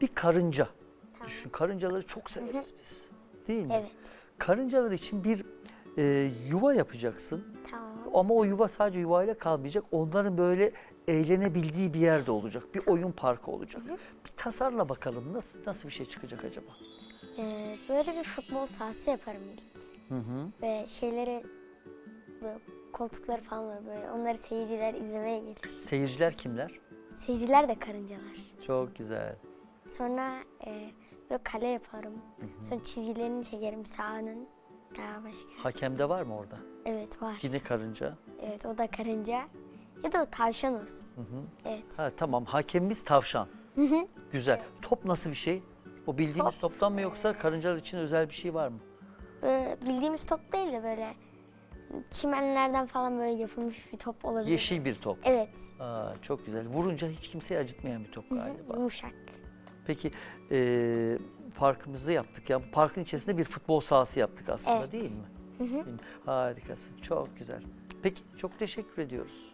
Bir karınca. Düşün karıncaları çok severiz biz. Değil mi? Evet. Karıncalar için bir e, yuva yapacaksın. Tamam. Ama o yuva sadece yuvayla kalmayacak. Onların böyle eğlenebildiği bir yerde olacak. Bir oyun parkı olacak. Bir tasarla bakalım nasıl nasıl bir şey çıkacak acaba? Ee, böyle bir futbol sahası yaparım ilk. Ve şeyleri böyle koltukları falan var böyle. Onları seyirciler izlemeye gelir. Seyirciler kimler? Seyirciler de karıncalar. Çok güzel. Sonra e, böyle kale yaparım. Sonra çizgilerini çekerim sahanın. Daha başka. Hakem de var mı orada? Evet var. Yine karınca. Evet o da karınca. Ya da o tavşan olsun. Evet. Ha tamam hakemimiz tavşan. Güzel. Top nasıl bir şey? O bildiğimiz Top, toptan mı yoksa karıncalar için özel bir şey var mı? Böyle bildiğimiz top değil de böyle çimenlerden falan böyle yapılmış bir top olabilir. Yeşil bir top. Evet. Aa, çok güzel. Vurunca hiç kimseyi acıtmayan bir top galiba. Yumuşak. Peki eee parkımızı yaptık ya. Parkın içerisinde bir futbol sahası yaptık aslında Evet. değil mi? Değil mi? Harikasın. Çok güzel. Peki çok teşekkür ediyoruz.